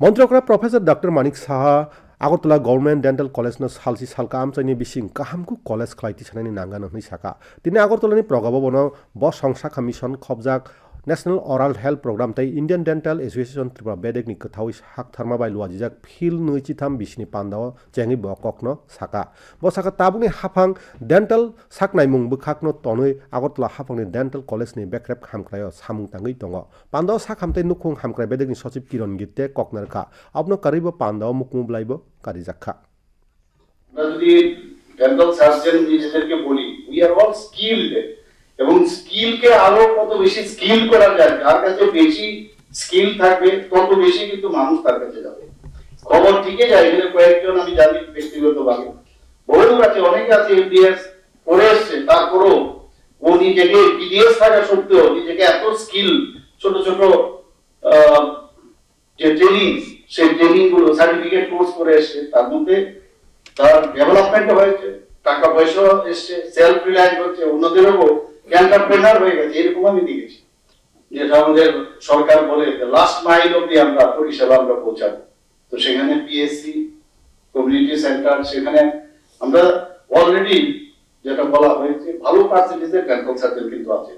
मन्त्रकरा professor doctor Manik Shah Agartala government dental college ন সালসি সালকা আমচাইনি বিশিং কাহামকু college খলাইতি সানাইনি নাঙ্গান হই সাকা তিনি আগরতলানি প্রগাব বন ব সংসা কমিশন খবজাক नेशनल अराल हेल्थ प्रोग्राम तै इन्डियान डेन्टल एसोसिएसन त्रिपुरा बेदेकनि खोथावै हाक थारमा बाय लुवाजिजाक फिल नैचिथाम बिसिनि पान्दाव चेंगि बककनो साका ब साका ताबुनि हाफां डेन्टल साकनाय मुं बखाकनो तनै আগরতলা हाफांनि डेन्टल कलेजनि बेक्रेप हामख्रायो सामुं ताङै दङ पान्दाव साखामतै नुखुं हामख्राय बेदेकनि सचिब किरण गिते ककनारका अबनो कारिबो पान्दाव मुकुमब्लाइबो कारिजाखा আমরা যদি ডেন্টাল সার্জন নিজেদেরকে বলি উই আর অল স্কিলড এবং স্কিলকে আরও কত বেশি স্কিল করা যায়, যার কাছে বেশি স্কিল থাকবে, তত বেশি কিন্তু মানুষ তার কাছে যাবে। খবর ঠিকই যায়, এখানে কয়েকজন আমি জানি ব্যক্তিগতভাবে। বহু আছে, অনেকে আছে এমবিএস পড়ে এসছে, তারপরও ও নিজেকে বিডিএস থাকা সত্ত্বেও নিজেকে এত স্কিল ছোট ছোট যে ট্রেনিং সেই ট্রেনিংগুলো সার্টিফিকেট কোর্স করে এসছে, তার মধ্যে তার ডেভেলপমেন্ট হয়েছে, টাকা পয়সা এসছে সেলফ রিলায়েন্স হচ্ছে, অন্যদেরও এন্টারপ্রেনার হয়ে গেছে, এরকম দেখেছি। যেটা আমাদের সরকার বলে লাস্ট মাইল অব্দি আমরা পরিষেবা আমরা পৌঁছাবো। তো সেখানে পিএসসি কমিউনিটি সেন্টার সেখানে আমরা অলরেডি যেটা বলা হয়েছে, ভালো পার্সেন্টেজের ডেন্টাল সার্জন কিন্তু আছে।